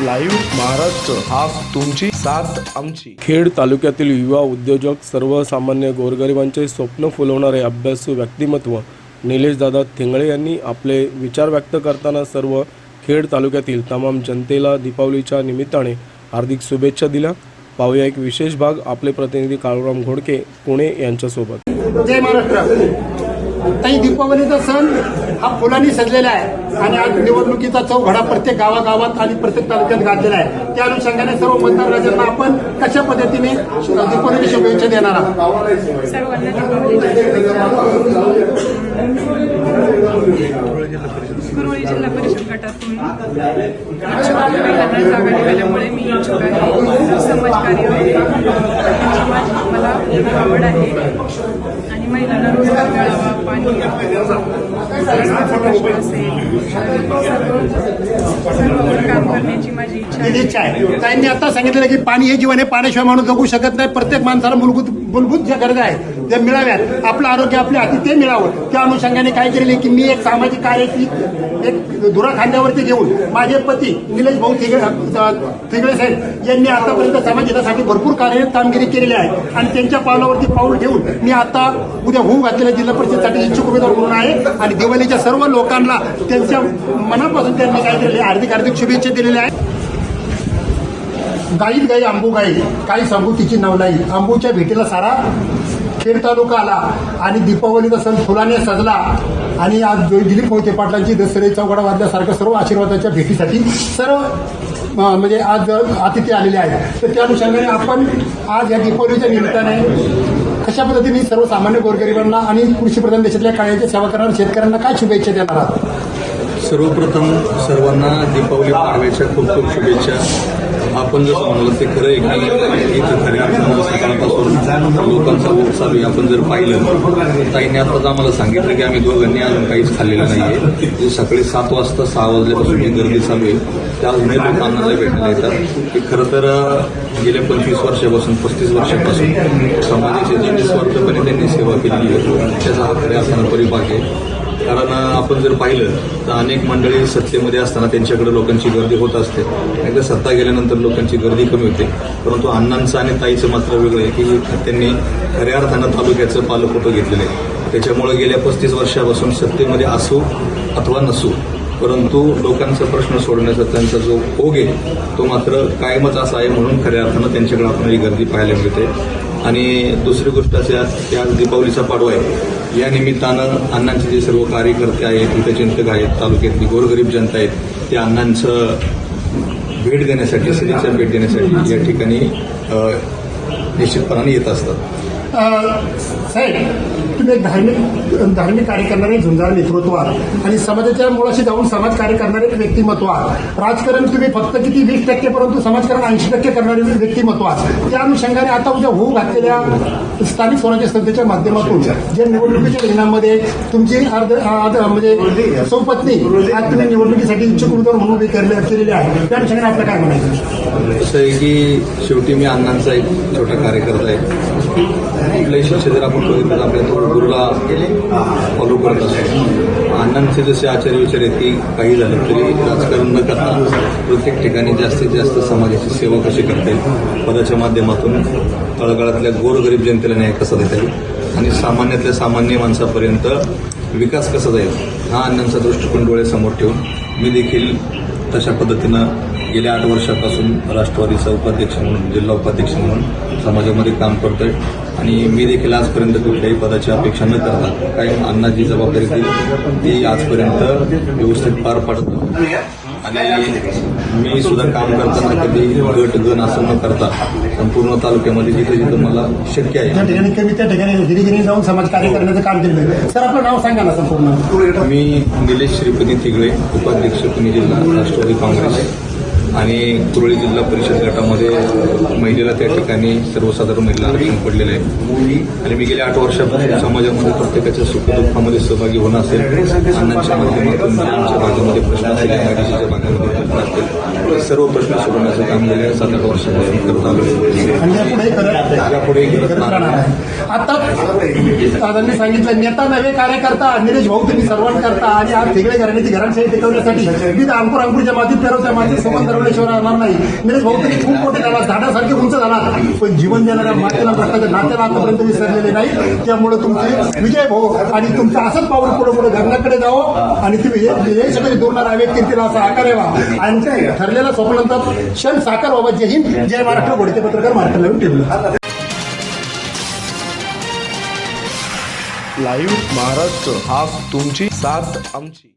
Live Maharashtra हा तुमची साथ आमची. खेड तालुक्यातील युवा उद्योजक सर्वसामान्य गोरगरिबांचे स्वप्न फुलवणारे अभ्यासू व्यक्तिमत्व निलेशदादा थिंगळे यांनी आपले विचार व्यक्त करताना सर्व खेड तालुक्यातील तमाम जनतेला दीपावलीच्या निमित्ताने हार्दिक शुभेच्छा दिल्या. पाहूया एक विशेष भाग आपले प्रतिनिधी काळूराम घोडके पुणे यांच्यासोबत. जय महाराष्ट्र. दीपावलीचा सण हा फुलांनी सजलेला आहे. आणि आज निवडणुकीचा चौघडा प्रत्येक गावागावात आणि प्रत्येक तालुक्यात गाजलेला आहे. त्या अनुषंगाने सर्व मतदार राजांना आपण कशा पद्धतीने दीपावली शुभेच्छा देणार आहोत? जिल्हा परिषद गटातून जागा निघाल्यामुळे मी इच्छुक आहे. समाजकार्य मला आवड आहे. महिलांना रोजगार मिळावा पाणी असेल काम करण्याची माझी इच्छा आहे. आहे ताईंनी आता सांगितलेलं की पाणी हे जीवन आहे पाण्याशिवाय माणूस जगू शकत नाही. प्रत्येक माणसाला मूलभूत मूलभूत ज्या गरजा आहेत त्या मिळाव्यात आपलं आरोग्य आपल्या हाती ते मिळावं. त्या अनुषंगाने काय केले की मी एक सामाजिक कार्याची एक धुरा खांद्यावरती घेऊन माझे पती निलेश भाऊ थिगळे थिगळे साहेब यांनी आतापर्यंत समाजासाठी भरपूर कार्य कामगिरी केलेली आहे. आणि त्यांच्या पावलावरती पाऊल ठेवून मी आता उद्या होऊ घातलेल्या जिल्हा परिषदसाठी इच्छुक उमेदवार म्हणून आहे. आणि दिवाळीच्या सर्व लोकांना त्यांच्या मनापासून त्यांनी काय केलेले हार्दिक हार्दिक शुभेच्छा दिलेल्या आहेत. गाईत गाई आंबू गाई काही सांगू तिची नवलाई आंबूच्या भेटीला सारा खेड तालुका आला आणि दीपावलीचा सण फुलाने सजला आणि आज जो- दिलीप मोहिते पाटलांची दसरे चौघडा वाजल्यासारखं सर्व आशीर्वादाच्या भेटीसाठी सर्व म्हणजे आज अतिथी आलेले आहेत. तर त्या अनुषंगाने आपण आज या दीपावलीच्या निमित्ताने कशा पद्धतीने सर्वसामान्य गोरगरिबांना आणि कृषीप्रधान देशातल्या काळ्याची सेवा करणाऱ्या शेतकऱ्यांना काय शुभेच्छा देणार आहात? सर्वप्रथम सर्वांना दीपावली पाडव्याच्या खूप खूप शुभेच्छा. आपण जसं म्हणलं ते खरं आहे की इथं खऱ्या अर्थानं सकाळपासून लोकांचा ओघ चालू आहे. आपण जर पाहिलं ताईने आताच आम्हाला सांगितलं की आम्ही दोघांनी अजून काहीच खाल्लेलं आहे म्हणजे सकाळी सात वाजता सहा वाजल्यापासून ही गर्दी चालू आहे त्या अजूनही लोकांना आम्हाला भेटायला येतात की खरं तर गेल्या पंचवीस वर्षापासून पस्तीस वर्षापासून समाजाची जी निस्वार्थपणे त्यांनी सेवा केलेली आहे त्याचा हा खऱ्या अर्थानं परिपाक आहे. कारण आपण जर पाहिलं तर अनेक मंडळी सत्तेमध्ये असताना त्यांच्याकडे लोकांची गर्दी होत असते. एकदा सत्ता गेल्यानंतर लोकांची गर्दी कमी होते. परंतु अण्णांचं आणि ताईचं मात्र वेगळं आहे की त्यांनी खऱ्या अर्थानं तालुक्याचं पालकत्व घेतलेलं आहे. त्याच्यामुळे गेल्या पस्तीस वर्षापासून सत्तेमध्ये असू अथवा नसू परंतु लोकांचा प्रश्न सोडण्याचा त्यांचा जो ओघ आहे तो मात्र कायमच असा आहे म्हणून खऱ्या अर्थानं त्यांच्याकडे आपण ही गर्दी पाहायला मिळते. आणि दुसरी गोष्ट अशी आहे की आज दीपावलीचा पाडवा आहे. या निमित्तानं अण्णांचे जे सर्व कार्यकर्ते आहेत हितचिंतक आहेत तालुक्यातली गोरगरीब जनता आहेत त्या अण्णांचं भेट देण्यासाठी सदिच्छा भेट देण्यासाठी या ठिकाणी निश्चितपणाने येत असतात. साहेब तुम्ही एक धार्मिक धार्मिक कार्य करणारे झुंजार नेतृत्व आहात आणि समाजाच्या मुळाशी जाऊन समाज कार्य करणारे व्यक्तिमत्व आहात राजकारण तुम्ही फक्त किती वीस टक्के परंतु समाजकारण ऐंशी टक्के करणारे व्यक्तिमत्व आहात त्या अनुषंगाने आता उद्या होऊ घातलेल्या स्थानिक स्वराज्य संस्थेच्या माध्यमातून जे निवडणुकीच्या रिंगणामध्ये तुमची अर्ध म्हणजे सौपत्नी आज तुम्ही निवडणुकीसाठी इच्छुक उमेदवार म्हणून उभी आहे. त्या अनुषंगाने आपलं काय म्हणायचं? की शेवटी मी अण्णांचा एक छोटा कार्यकर्ता आहे. कुठल्याही शिक्षण आपण बघितलं तर आपल्या थोडं गुरुला फॉलो करत असतो. अण्णांचे जसे आचार्य विचार आहेत की काही झालं तरी राजकारण न करता प्रत्येक ठिकाणी जास्तीत जास्त समाजाची सेवा कशी करता येईल? पदाच्या माध्यमातून तळागाळातल्या गोरगरीब जनतेला न्याय कसा देता येईल? आणि सामान्यातल्या सामान्य माणसापर्यंत विकास कसा जाईल? हा अण्णांचा दृष्टिकोन डोळ्यासमोर ठेवून मी देखील तशा पद्धतीनं गेल्या आठ वर्षापासून राष्ट्रवादीचा उपाध्यक्ष म्हणून जिल्हा उपाध्यक्ष म्हणून समाजामध्ये काम करतोय. आणि मी देखील आजपर्यंत कुठल्याही पदाची अपेक्षा न करता काही अण्णाची जबाबदारी दिली ती आजपर्यंत व्यवस्थित पार पाडतो आणि मी सुद्धा काम करताना कधी गट गण असं न करता संपूर्ण तालुक्यामध्ये जिथं जिथं मला शक्य आहे. ज्या ठिकाणी कमी त्या ठिकाणी जाऊन समाज कार्य करण्याचं काम आहे सर आपलं नाव सांगा ना संपूर्ण. मी निलेश श्रीपती तिगळे उपाध्यक्ष पुणे जिल्हा राष्ट्रवादी काँग्रेस. आणि कुरळी जिल्हा परिषद गटामध्ये महिलेला त्या ठिकाणी सर्वसाधारण महिला आरक्षण पडलेलं आहे. आणि मी गेल्या आठ वर्षापासून समाजामध्ये प्रत्येकाच्या सुखदुःखामध्ये सहभागी होणं असेल अण्णांच्या माध्यमातून आमच्या भागामध्ये प्रश्न असेल आदिवासीच्या भागामध्ये प्रश्न असतील सर्व प्रश्न सोडवण्याचं काम गेल्या सात आठ वर्षापासून करत आलो यापुढे करत आता दादांनी सांगितलं नेता नव्हे कार्यकर्ता निलेश भाऊ तुम्ही सर्वांत करता आणि आज तिकडे घराण्याची घरांशाही टिकवण्यासाठी विविध अंकुर अंकुरच्या मातीत पेरवच्या मातीत संबंध परमेश्वर राहणार नाही. निलेश भाऊ तरी खूप मोठे झाला झाडासारखे उंच झाला. पण जीवन देणाऱ्या मातेला रक्ताच्या नात्याला आतापर्यंत विसरलेले नाही. त्यामुळे तुमचे विजय भाऊ आणि तुमचं असंच पाऊल पुढे पुढे धरण्याकडे जावं आणि तुम्ही हे सगळे दूरणार हवे कीर्तीला असा आकार यावा. आणि ते ठरलेल्या स्वप्नांचा क्षण साकार व्हावा. जय हिंद जय महाराष्ट्र. घोडते पत्रकार महाराष्ट्र नवीन टेबल लाईव्ह महाराष्ट्र हा तुमची साथ आमची.